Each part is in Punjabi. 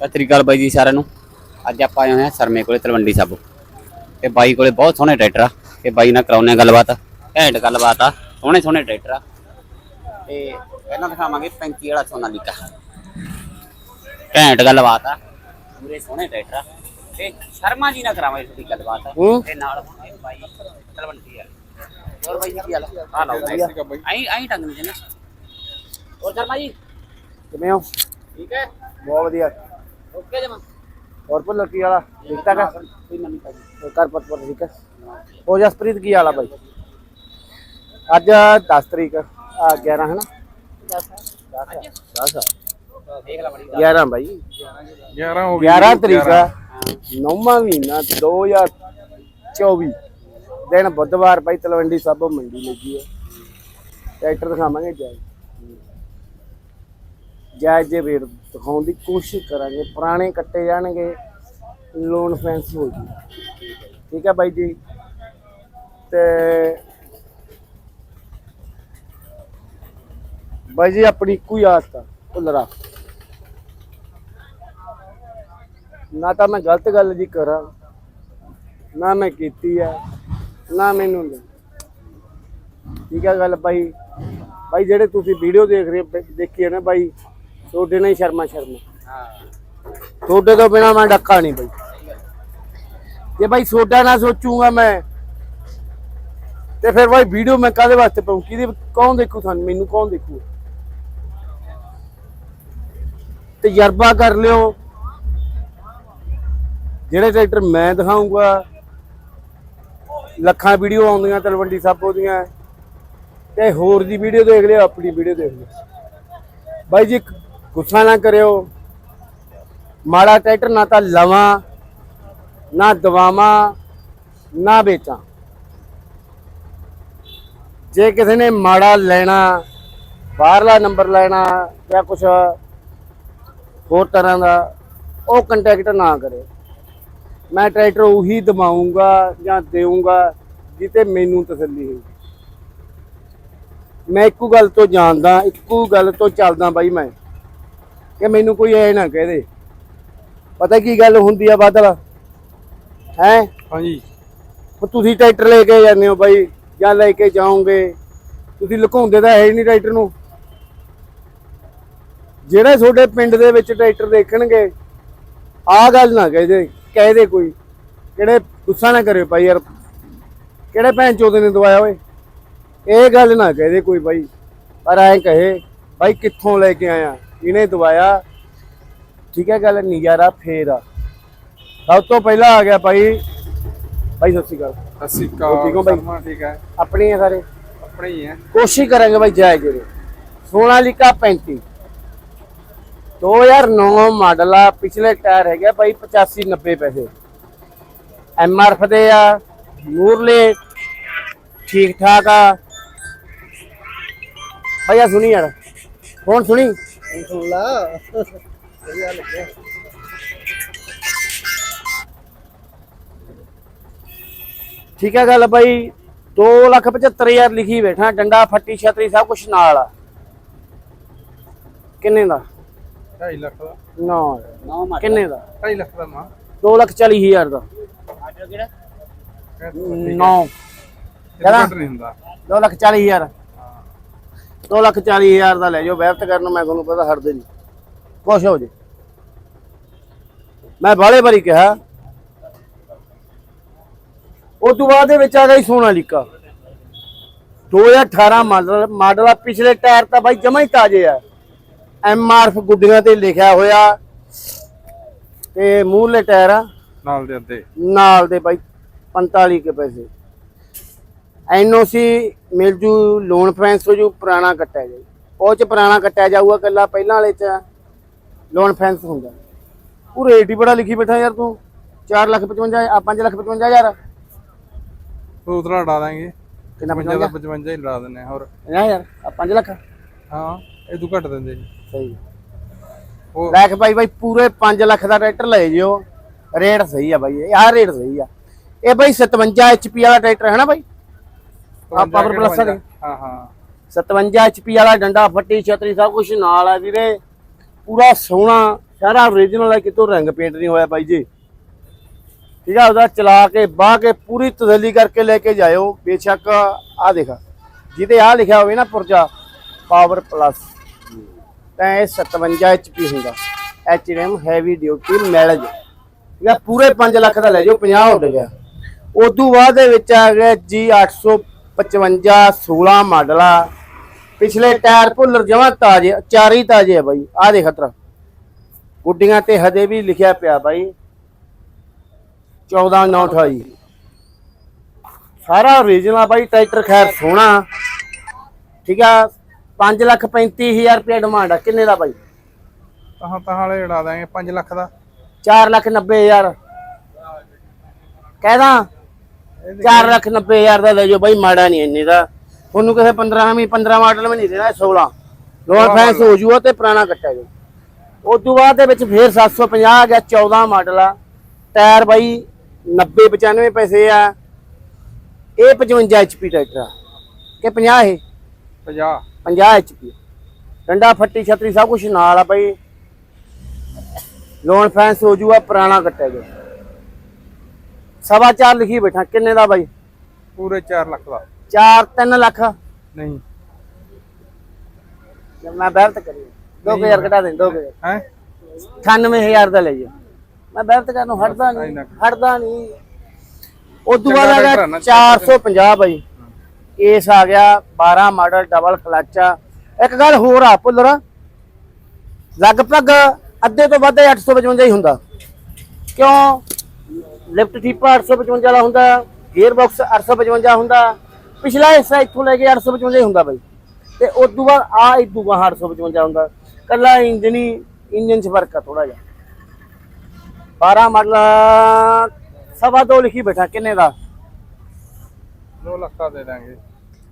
ਸਤਿ ਸ੍ਰੀ ਅਕਾਲ ਬਾਈ ਜੀ ਸਾਰਿਆਂ ਨੂੰ। ਅੱਜ ਆਪਾਂ ਆਏ ਹੋਏ ਹਾਂ ਸਰਮੇ ਕੋਲੇ ਤਲਵੰਡੀ ਸਾਬੋ। ਤੇ ਬਾਈ ਕੋਲੇ ਬਹੁਤ ਸੋਹਣੇ ਟਰੈਕਟਰ ਆ। ਤੇ ਬਾਈ ਨਾਲ ਕਰਾਉਨੇ ਆ ਗੱਲਬਾਤ। ਘੈਂਟ ਗੱਲਬਾਤ ਆ। ਸੋਹਣੇ ਸੋਹਣੇ ਟਰੈਕਟਰ ਆ। ਤੇ ਪਹਿਲਾਂ ਦਿਖਾਵਾਂਗੇ 35 ਵਾਲਾ ਸੋਨਾਲੀਕਾ ਘੈਂਟ ਗੱਲਬਾਤ ਆ। ਪੂਰੇ ਸੋਹਣੇ ਟਰੈਕਟਰ ਆ। ਤੇ ਸ਼ਰਮਾ ਜੀ ਨਾਲ ਕਰਾਵਾਂਗੇ ਤੁਹਾਡੀ ਗੱਲਬਾਤ। ਹੂੰ। ਤੇ ਨਾਲ ਹੋਣਗੇ ਬਾਈ ਤਲਵੰਡੀ ਆ ਹੋਰ ਬਾਈ ਕੀ ਹਾਲ ਆ? ਆ ਲਓ ਆਈ ਆਈ ਟੰਗ ਨਹੀਂ ਜਨਾ। ਹੋਰ ਸ਼ਰਮਾ ਜੀ? ਕਿਵੇਂ ਹੋ? ਠੀਕ ਹੈ? ਬਹੁਤ ਵਧੀਆ। ਓਕੇ ਜਮਾ। ਹੋਰ ਭੁੱਲਰ ਕੀ ਵਾਲਾ? ਠੀਕ ਠਾਕ ਹੈ? ਕੋਈ ਨਵੀਂ ਤਾਜੀ। ਕਰ ਪਤ ਪਰ ਠੀਕ ਹੈ? ਹੋ ਜਸਪ੍ਰੀਤ ਕੀ ਵਾਲਾ ਬਾਈ? ਅੱਜ 10 ਤਰੀਕ ਆ 11 ਹੈ ਨਾ 10 10 ਦੇਖ ਲੈ ਬੜੀ 11 ਬਾਈ। 11 ਹੋ 11 ਤਰੀਕ ਨੌਵਾਂ ਮਹੀਨਾ 2024 ਦਿਨ ਬੁੱਧਵਾਰ ਬਾਈ ਤਲਵੰਡੀ ਸਾਬੋ ਮੰਡੀ ਲੱਗੀ ਹੈ। ਟਰੈਕਟਰ ਦਿਖਾਵਾਂਗੇ ਜਾਇਜ਼ ਜਾਇਜ਼ ਜੇ ਰੇਟ ਦਿਖਾਉਣ ਦੀ ਕੋਸ਼ਿਸ਼ ਕਰਾਂਗੇ ਪੁਰਾਣੇ ਕੱਟੇ ਜਾਣਗੇ ਲੋਨ ਫੈਂਸ ਹੋ ਜੀ ਠੀਕ ਹੈ ਬਾਈ ਜੀ? ਤੇ ਬਾਈ ਜੀ ਆਪਣੀ ਕੋਈ ਆਦਤ ਆ ਭੁੱਲਰਾ ਨਾ ਤਾਂ ਮੈਂ ਗਲਤ ਗੱਲ ਜੀ ਕਰਾਂ ਨਾ ਮੈਂ ਕੀਤੀ ਆ ਨਾ ਮੈਨੂੰ ਠੀਕ ਹੈ ਗੱਲ ਬਾਈ? ਬਾਈ ਜਿਹੜੇ ਤੁਸੀਂ ਵੀਡੀਓ ਦੇਖ ਰਹੇ ਹੋ, ਦੇਖੀ ਹੈ ਨਾ ਬਾਈ? ਤੁਹਾਡੇ ਨਾਲ ਹੀ ਸ਼ਰਮਾ ਸ਼ਰਮਾ। ਹਾਂ। ਤੁਹਾਡੇ ਤੋਂ ਬਿਨਾ ਮੈਂ ਡੱਕਾ ਨਹੀਂ ਬਾਈ। ਤੇ ਬਾਈ ਸੋਡਾ ਨਾ ਸੋਚੂਗਾ ਮੈਂ ਤੇ ਫਿਰ ਬਾਈ ਵੀਡੀਓ ਮੈਂ ਕਾਹਦੇ ਵਾਸਤੇ ਪਾਉਂ? ਕਿਹਦੇ ਕੌਣ ਦੇਖੂ ਤੁਹਾਨੂੰ? ਮੈਨੂੰ ਕੌਣ ਦੇਖੂ? ਤਜਰਬਾ ਕਰ ਲਿਓ। ਜਿਹੜੇ ਟਰੈਕਟਰ ਮੈਂ ਦਿਖਾਉਂਗਾ ਲੱਖਾਂ ਵੀਡੀਓ ਆਉਂਦੀਆਂ ਤਲਵੰਡੀ ਸਾਬੋ ਦੀਆਂ ਤੇ ਹੋਰ ਦੀ ਵੀਡੀਓ ਦੇਖ ਲਿਓ ਆਪਣੀ ਵੀਡੀਓ ਦੇਖ ਲਿਓ। ਬਾਈ ਜੀ ਗੁੱਸਾ ਨਾ ਕਰਿਓ। ਮਾੜਾ ਟਰੈਕਟਰ ਨਾ ਤਾਂ ਲਵਾਂ, ਨਾ ਦਵਾਵਾਂ, ਨਾ ਵੇਚਾਂ। ਜੇ ਕਿਸੇ ਨੇ ਮਾੜਾ ਲੈਣਾ, ਬਾਹਰਲਾ ਨੰਬਰ ਲੈਣਾ ਜਾਂ ਕੁਝ ਹੋਰ ਤਰ੍ਹਾਂ ਦਾ, ਉਹ ਕੰਟੈਕਟ ਨਾ ਕਰੇ। ਮੈਂ ਟਰੈਕਟਰ ਉਹੀ ਦਵਾਉਂਗਾ ਜਾਂ ਦੇਵਾਂਗਾ ਜਿੱਤੇ ਮੈਨੂੰ ਤਸੱਲੀ ਹੋਈ ਮੈਂ ਇੱਕੋ ਗੱਲ ਤੋਂ ਜਾਣਦਾ, ਇੱਕੋ ਗੱਲ ਤੋਂ ਚੱਲਦਾ ਬਾਈ ਮੈਂ। ਕਿ ਮੈਨੂੰ ਕੋਈ ਐ ਨਾ ਕਹਿ ਦੇ। ਪਤਾ ਕੀ ਗੱਲ ਹੁੰਦੀ ਆ ਬਾਦਲ? ਹੈ? ਹਾਂਜੀ। ਤੁਸੀਂ ਟਰੈਕਟਰ ਲੈ ਕੇ ਜਾਂਦੇ ਹੋ ਬਾਈ ਜਾਂ ਲੈ ਕੇ ਜਾਓਗੇ। ਤੁਸੀਂ ਲੁਕਾਉਂਦੇ ਤਾਂ ਹੈ ਹੀ ਨਹੀਂ ਟਰੈਕਟਰ ਨੂੰ। ਜਿਹੜੇ ਤੁਹਾਡੇ ਪਿੰਡ ਦੇ ਵਿੱਚ ਟਰੈਕਟਰ ਦੇਖਣਗੇ ਆਹ ਗੱਲ ਨਾ ਕਹਦੇ ਕਹਦੇ ਕੋਈ। ਕਿਹੜੇ ਗੁੱਸਾ ਨਾ ਕਰਿਓ ਭਾਈ ਯਾਰ। ਕਿਹੜੇ ਭੈਣ ਚੋਦੇ ਨੇ ਦਵਾਇਆ ਓਏ? ਇਹ ਗੱਲ ਨਾ ਕਹਦੇ ਕੋਈ ਬਾਈ। ਪਰ ਐਂ ਕਹੇ ਬਾਈ ਕਿੱਥੋਂ ਲੈ ਕੇ ਆਇਆ? ਇਹਨੇ ਦਵਾਇਆ। ਠੀਕ ਹੈ ਗੱਲ ਨਜ਼ਾਰਾ ਫੇਰ ਆ। ਸਭ ਤੋਂ ਪਹਿਲਾਂ ਆ ਗਿਆ ਭਾਈ। ਭਾਈ ਸਤਿ ਸ਼੍ਰੀ ਅਕਾਲ। ਸਤਿ ਸ਼੍ਰੀ ਹੋਰ ਠੀਕ ਹੋ ਅਕਾਲ ਠੀਕ ਹੈ। ਆਪਣੇ ਹੀ ਆ ਸਾਰੇ? ਆਪਣੇ ਹੀ ਹੈ। ਕੋਸ਼ਿਸ਼ ਕਰਾਂਗੇ ਭਾਈ ਜਾਇਜ਼ ਜਿਹੜੇ ਸੋਨਾਲੀਕਾ 35 2009 ਮਾਡਲ ਆ ਪਿਛਲੇ ਟਾਇਰ ਹੈਗੇ ਭਾਈ 85 90 ਪੈਸੇ। ਐਮ ਆਰ ਦੇ ਆ ਮੂਰਲੇ ਠੀਕ ਠਾਕ ਆ। ਭਈਆ ਸੁਣੀ ਯਾਰ। ਫੋਨ ਸੁਣੀ? ਸੁਣ ਲਾ? ਠੀਕ ਹੈ ਗੱਲ ਬਾਈ 275000 ਲਿਖੀ ਬੈਠਾ ਡੰਡਾ ਫੱਟੀ ਛਤਰੀ ਸਭ ਕੁਝ ਨਾਲ ਆ। ਕਿੰਨੇ ਦਾ? 2.5 ਲੱਖ ਦਾ। ਨਾ ਨੌ ਕਿੰਨੇ ਦਾ? 2.5 ਲੱਖ ਦਾ ਮਾਂ 240000 ਦਾ। ਆਰਡਰ ਕਿਹੜਾ? 9 ਇਹਦਾ ਘੱਟ ਨਹੀਂ ਹੁੰਦਾ। 240000 240000 ਦਾ ਲੈ ਜਾਓ ਵੈਬਤ ਕਰਨ ਨੂੰ ਮੈਂ ਤੁਹਾਨੂੰ ਪਤਾ ਹਟਦੇ ਨਹੀਂ। ਖੁਸ਼ ਹੋ ਜੇ। ਮੈਂ ਬਾਲੇ ਵਾਰੀ ਕਿਹਾ। ਉਹ ਤੋਂ ਬਾਅਦ ਦੇ ਵਿੱਚ ਆ ਗਈ ਸੋਨਾਲੀਕਾ 2018 ਮਾਡਲ ਮਾਡਲ ਆ ਪਿਛਲੇ ਟਾਇਰ ਤਾਂ ਬਾਈ ਜਮਾ ਹੀ ਤਾਜ਼ੇ ਆ। ਐਮ ਆਰ ਐਫ ਗੁੱਡੀਆਂ ਤੇ ਲਿਖਿਆ ਹੋਇਆ। ਤੇ ਮੂਹਰਲੇ ਟਾਇਰ ਆ। ਨਾਲ ਦੇ ਅੱਧੇ। ਨਾਲ ਦੇ ਬਾਈ 45 ਕੇ ਪੈਸੇ। ਐਨਓਸੀ ਮਿਲ ਜੂ ਲੋਨ ਫੈਂਸ ਹੋ ਜੂ ਪੁਰਾਣਾ ਕੱਟਿਆ ਜਾਊ। ਉਹ ਚ ਪੁਰਾਣਾ ਕੱਟਿਆ ਜਾਊਗਾ ਕੱਲਾ ਪਹਿਲਾਂ ਵਾਲੇ ਚ ਲੋਨ ਫੈਂਸ ਹੁੰਦਾ। ਉਹ ਰੇਟ ਹੀ ਬੜਾ ਲਿਖੀ ਬੈਠਾ ਯਾਰ ਤੂੰ। 4 ਲੱਖ 55 ਆ 5 ਲੱਖ 55 ਹਜ਼ਾਰ। ਉਤਰਾ ਉਡਾ ਦਾਂਗੇ। ਕਿੰਨਾ 55 ਦਾ 55 55 ਹੀ ਲਾ ਦਿੰਨੇ ਆ ਹੋਰ। ਨਾ ਯਾਰ ਆ 5 ਲੱਖ। ਹਾਂ ਇਹ ਤੂੰ ਘੱਟ ਦਿੰਦੇ ਜੀ ਸਹੀ। ਉਹ ਲੈ ਕੇ ਬਾਈ ਬਾਈ ਪੂਰੇ 5 ਲੱਖ ਦਾ ਟਰੈਕਟਰ ਲੈ ਜਿਓ। ਰੇਟ ਸਹੀ ਆ ਬਾਈ ਇਹ ਆਹ ਰੇਟ ਸਹੀ ਆ। ਇਹ ਬਾਈ 57 HP ਵਾਲਾ ਟਰੈਕਟਰ ਹੈ ਨਾ ਬਾਈ ਆ ਪਾਵਰ ਪਲੱਸ ਵਾਲੇ। ਹਾਂ ਹਾਂ। 57 HP ਵਾਲਾ ਡੰਡਾ ਫੱਟੀ ਛਤਰੀ ਸਭ ਕੁਝ ਨਾਲ ਆ ਵੀਰੇ। ਪੂਰਾ ਸੋਹਣਾ ਸਾਰਾ ਓਰੀਜਨਲ ਹੈ ਕਿਤੋਂ ਰੰਗ ਪੇਂਟ ਨਹੀਂ ਹੋਇਆ ਬਾਈ ਜੀ। ਠੀਕ ਆ ਉਹਦਾ ਚਲਾ ਕੇ ਬਾਹ ਕੇ ਪੂਰੀ ਤਸੱਲੀ ਕਰਕੇ ਲੈ ਕੇ ਜਾਇਓ। ਬੇਸ਼ੱਕ ਆ ਦੇਖਾ ਜਿਹਦੇ ਆ ਲਿਖਿਆ ਹੋਵੇ ਨਾ ਪੁਰਜਾ ਪਾਵਰ ਪਲੱਸ ਤਾਂ ਇਹ 57 HP ਹੁੰਦਾ। ਐਚਡੀਐਮ ਹੈਵੀ ਡਿਊਟੀ ਮੈਲਜ ਠੀਕ ਆ ਪੂਰੇ 5 ਲੱਖ ਦਾ ਲੈ ਜਾਓ 50 ਉੱਡ ਗਿਆ। ਉਦੋਂ ਬਾਅਦ ਦੇ ਵਿੱਚ ਆ ਗਿਆ ਜੀ 855 16 ਮਾਡਲ ਆ। ਪਿਛਲੇ ਟਾਇਰ ਭੁੱਲਰ ਜਮਾ ਤਾਜ਼ੇ ਚਾਰ ਤਾਜ਼ੇ ਆ ਬਾਈ। ਆ ਦੇਖ ਖਤਰਾ ਗੁੱਡੀਆਂ ਤੇ ਹਜੇ ਵੀ ਲਿਖਿਆ ਪਿਆ ਬਾਈ। 14928 ਸਾਰਾ ਓਰੀਜਨਲ ਬਾਈ ਟਰੈਕਟਰ ਖੈਰ ਸੋਹਣਾ। ਠੀਕ ਆ 5 ਲੱਖ 35000 ਰੁਪਏ ਡਿਮਾਂਡ ਆ। ਕਿੰਨੇ ਦਾ ਬਾਈ? ਤਾਂ ਤਾਂ ਵਾਲੇ ਉਡਾ ਦਾਂਗੇ 5 ਲੱਖ ਦਾ। 4 ਲੱਖ 90000 ਕਹਿਦਾ 4 ਲੱਖ 90000 ਦਾ ਲੈ ਜਾਓ ਬਾਈ ਮਾੜਾ ਨਹੀਂ ਇੰਨੇ ਦਾ। ਤੁਹਾਨੂੰ ਕਿਸੇ 15 ਵੀ 15 ਮਾਡਲ ਵੀ ਨਹੀਂ ਦੇਣਾ ਇਹ 16 ਲੋਨ ਫੈਂਸ ਹੋ ਜੂਗਾ ਤੇ ਪੁਰਾਣਾ ਕੱਟਿਆ ਜਾਊ। ਉਸ ਤੋਂ ਬਾਅਦ ਦੇ ਵਿੱਚ ਫੇਰ 750 ਆ ਗਿਆ 14 ਮਾਡਲ ਆ। ਟਾਇਰ ਬਾਈ 90 95 ਪੈਸੇ ਆ। ਇਹ 55 HP ਟਰੈਕਟਰ ਆ। ਕਿ 50 ਇਹ? 50 50 HP ਡੰਡਾ ਫੱਟੀ ਛਤਰੀ ਸਭ ਕੁਝ ਨਾਲ ਆ ਬਾਈ। ਲੋਨ ਫੈਂਸ ਹੋ ਜੂਗਾ ਪੁਰਾਣਾ ਕੱਟਿਆ ਗਿਆ ਸਵਾ ਚਾਰ ਲਿਖੀ ਬੈਠਾ ਕਿੰਨੇ ਦਾ ਬਾਈ? ਪੂਰੇ 4 ਲੱਖ ਦਾ। 4 3 ਲੱਖ? ਨਹੀਂ। ਮੈਂ ਬਹਿਰਤ ਕਰੀ। 2000 ਘਟਾ ਦੇ 2000 ਹੈ? 98000 ਦਾ ਲੈ ਜਾ ਮੈਂ ਬਹਿਰਤ ਕਰਨ ਨੂੰ ਹਟਦਾ ਨਹੀਂ ਹਟਦਾ ਨਹੀਂ। ਉਦੋਂ ਬਾਅਦ ਆ ਗਿਆ 450 ਬਾਈ। ਕੇਸ ਆ ਗਿਆ 12 ਮਾਡਲ ਡਬਲ ਕਲਚ ਇੱਕ ਗੱਲ ਹੋਰ ਆ ਪੁੱਲਰ ਲਗਭਗ ਅੱਧੇ ਤੋਂ ਵੱਧ ਇਹ 855 ਹੀ ਹੁੰਦਾ। ਕਿਉਂ? ਲਿਫਟ ਠੀਪਾ 855 ਵਾਲਾ ਹੁੰਦਾ ਗੇਅਰ ਬਾਕਸ 855 ਹੁੰਦਾ ਪਿਛਲਾ ਹਿੱਸਾ ਇੱਥੋਂ ਲੈ ਕੇ 855 ਹੀ ਹੁੰਦਾ ਬਾਈ। ਤੇ ਉਸ ਤੋਂ ਬਾਅਦ ਆ ਇਦੂ ਗਾਹਾਂ 855 ਹੁੰਦਾ। ਕੱਲਾ ਇੰਜਨ ਹੀ ਇੰਜਨ 'ਚ ਫ਼ਰਕ ਆ ਥੋੜਾ ਜਿਹਾ। 12 ਮਾਡਲ ਸਵਾ ਦੋ ਲਿਖੀ ਬੈਠਾ ਕਿੰਨੇ ਦਾ? 2 ਲੱਖ ਦਾ ਦੇ ਦਾਂਗੇ।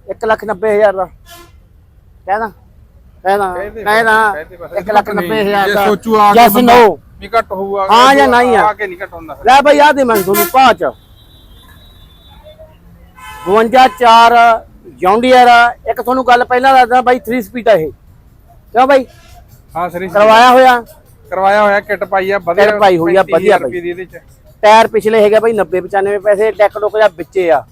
1 ਲੱਖ 90 ਹਜ਼ਾਰ ਦਾ। ਕਹਿਦਾ ਕਹਿਦਾ ਕਹਿਦੇ ਕਹਿਦਾ ਕਹਿਦੇ ਬਸ। 1 ਲੱਖ 90 ਹਜ਼ਾਰ ਜੇ ਦਾ। ਸੋਚੂ ਆ ਕੇ ਬੰਦਾ- ਨੋ ਨਹੀਂ ਘੱਟ ਹੋਊਗਾ ਹਾਂ ਜਾਂ ਨਹੀਂ ਆ। ਆ ਕੇ ਨਹੀਂ ਘੱਟ ਹੁੰਦਾ ਫਿਰ। ਲੈ ਬਈ ਆ ਦੇ ਮੈਂ ਤੁਹਾਨੂੰ ਪਾਚ 52 4 ਜੌਂਡੀਅਰ ਇੱਕ ਤੁਹਾਨੂੰ ਗੱਲ ਪਹਿਲਾਂ ਦੱਸਦਾ ਬਾਈ 3 ਸਪੀਡ ਆ ਇਹ। ਕਿਉਂ ਬਾਈ? ਹਾਂ ਸਰੀ ਕਰਵਾਇਆ ਹੋਇਆ? ਕਰਵਾਇਆ ਹੋਇਆ ਕਿੱਟ ਪਾਈ ਆ ਵਧੀਆ ਕਿੱਟ ਪਾਈ ਹੋਈ ਆ, 35,000 ਵਧੀਆ ਰੁਪਏ ਦੀ ਇਹਦੇ ਚ। ਟਾਇਰ ਪਿਛਲੇ ਹੈਗੇ ਬਾਈ 90 95 ਪੈਸੇ ਡੈਕ ਡੁੱਕ ਜਾਂ ਵਿੱਚੇ ਆ।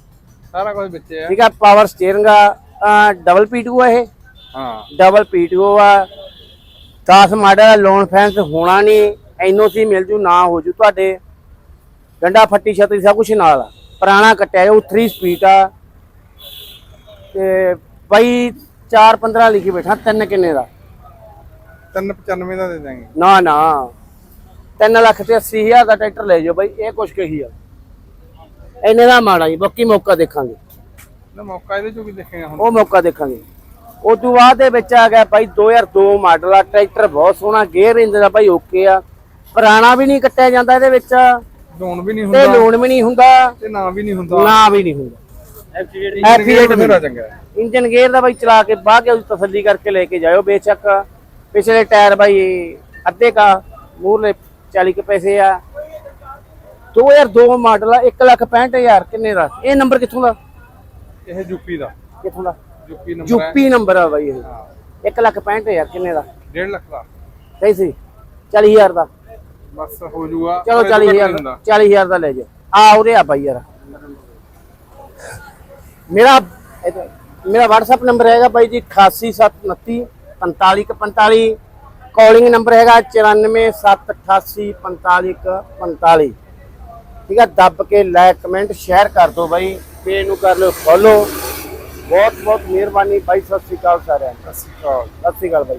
ਸਾਰਾ ਕੁਝ ਵਿੱਚ ਆ। ਠੀਕ ਆ ਪਾਵਰ ਸਟੀਅਰਿੰਗ ਆ ਡਬਲ ਪੀਟੂ ਆ ਇਹ। ਹਾਂ। ਡਬਲ ਪੀਟੀਓ ਆ। 10 ਮਾਡਲ ਲੋਨ ਫੈਂਸ ਹੋਣਾ ਨਹੀਂ। ਐਨਓਸੀ ਮਿਲ ਜੂ ਨਾ ਹੋ ਜੂ ਤੁਹਾਡੇ ਡੰਡਾ ਫੱਟੀ ਛਤਰੀ ਸਭ ਕੁਝ ਨਾਲ ਆ। ਪੁਰਾਣਾ ਕੱਟਿਆ ਉਹ 3 ਸਪੀਡ ਆ। ਤੇ ਬਾਈ 4 15 ਲਿਖੀ ਬੈਠਾ ਤਿੰਨ ਕਿੰਨੇ ਦਾ? 395 ਦਾ ਦੇ ਦਾਂਗੇ ਨਾ ਨਾ। 3 ਲੱਖ ਤੇ 80 ਹਜ਼ਾਰ ਦਾ ਟਰੈਕਟਰ ਲੈ ਜਾਓ ਬਾਈ ਇਹ ਕੁਛ ਕਹੀ ਆ। ਇੰਨੇ ਦਾ ਮਾੜਾ ਜੀ ਬਾਕੀ ਮੌਕਾ ਦੇਖਾਂਗੇ। ਨਾ ਮੌਕਾ ਇਹਦੇ ਚੋਂ ਵੀ ਦੇਖੇਗਾ ਹੁਣ। ਉਹ ਮੌਕਾ ਦੇਖਾਂਗੇ। ਉਸ ਤੋਂ ਬਾਅਦ ਦੇ ਵਿੱਚ ਆ ਗਿਆ ਭਾਈ 2002 ਮਾਡਲ ਆ ਟਰੈਕਟਰ ਬਹੁਤ ਸੋਹਣਾ ਗੇਅਰ ਇੰਜ ਦਾ ਭਾਈ ਓਕੇ ਆ। ਪੁਰਾਣਾ ਵੀ ਨਹੀਂ ਕੱਟਿਆ ਜਾਂਦਾ ਇਹਦੇ ਵਿੱਚ। ਲੋਨ ਵੀ ਨਹੀਂ ਤੇ ਹੁੰਦਾ। ਲੋਨ ਵੀ ਨਹੀਂ ਹੁੰਦਾ। ਤੇ ਨਾ ਵੀ ਨਹੀਂ ਹੁੰਦਾ। ਨਾ ਵੀ ਨਹੀਂ ਹੁੰਦਾ। ਐਫੀਏਟ ਮੇਰਾ ਚੰਗਾ। ਇੰਜਨ ਗੇਅਰ ਦਾ ਭਾਈ ਚਲਾ ਕੇ ਬਾਹ ਕੇ ਉਹਦੀ ਤਸੱਲੀ ਕਰਕੇ ਲੈ ਕੇ ਜਾਇਓ ਬੇਸ਼ੱਕ। ਪਿਛਲੇ ਟਾਇਰ ਭਾਈ ਅੱਧੇ ਕਾ ਮੂਰਲੇ 40 ਕੇ ਪੈਸੇ ਆ। 2002 ਮਾਡਲ ਆ 165000 ਕਿੰਨੇ ਦਾ? ਇਹ ਨੰਬਰ ਕਿੱਥੋਂ ਦਾ? ਇਹ ਯੂਪੀ ਦਾ। ਕਿੱਥੋਂ ਦਾ? ਯੂਪੀ ਨੰਬਰ ਯੂਪੀ ਨੰਬਰ ਆ ਭਾਈ ਇਹ। ਹਾਂ। 165000 ਕਿੰਨੇ ਦਾ? 1.5 ਲੱਖ ਦਾ। ਸਹੀ ਸੀ। 40000 ਦਾ। ਬਸ ਹੋ ਜੂਗਾ। ਚਲੋ ਪਰ ਇਹ ਤੋਂ ਘੱਟ 40000 ਨਹੀਂ ਦਾ ਹੁੰਦਾ। 40000 ਦਾ ਲੈ ਜਾ ਆ ਉਰੇ ਆ ਭਾਈ ਯਾਰ। ਮੇਰਾ ਮੇਰਾ WhatsApp ਨੰਬਰ ਹੈਗਾ ਭਾਈ ਜੀ 88729 4545 ਕਾਲਿੰਗ ਨੰਬਰ ਹੈਗਾ 9478854545 ਠੀਕ ਹੈ ਦੱਬ ਕੇ ਲਾਈਕ ਕਮੈਂਟ ਸ਼ੇਅਰ ਕਰ ਦਿਓ ਭਾਈ। ਪੇਜ ਨੂੰ ਕਰ ਲਿਓ ਫੋਲੋ ਬਹੁਤ ਬਹੁਤ ਮਿਹਰਬਾਨੀ ਭਾਈ ਸਤਿ ਸ਼੍ਰੀ ਅਕਾਲ ਸਾਰਿਆਂ ਨੂੰ। ਸਤਿ ਸ਼੍ਰੀ ਅਕਾਲ। ਸਤਿ ਸ਼੍ਰੀ ਅਕਾਲ ਭਾਈ।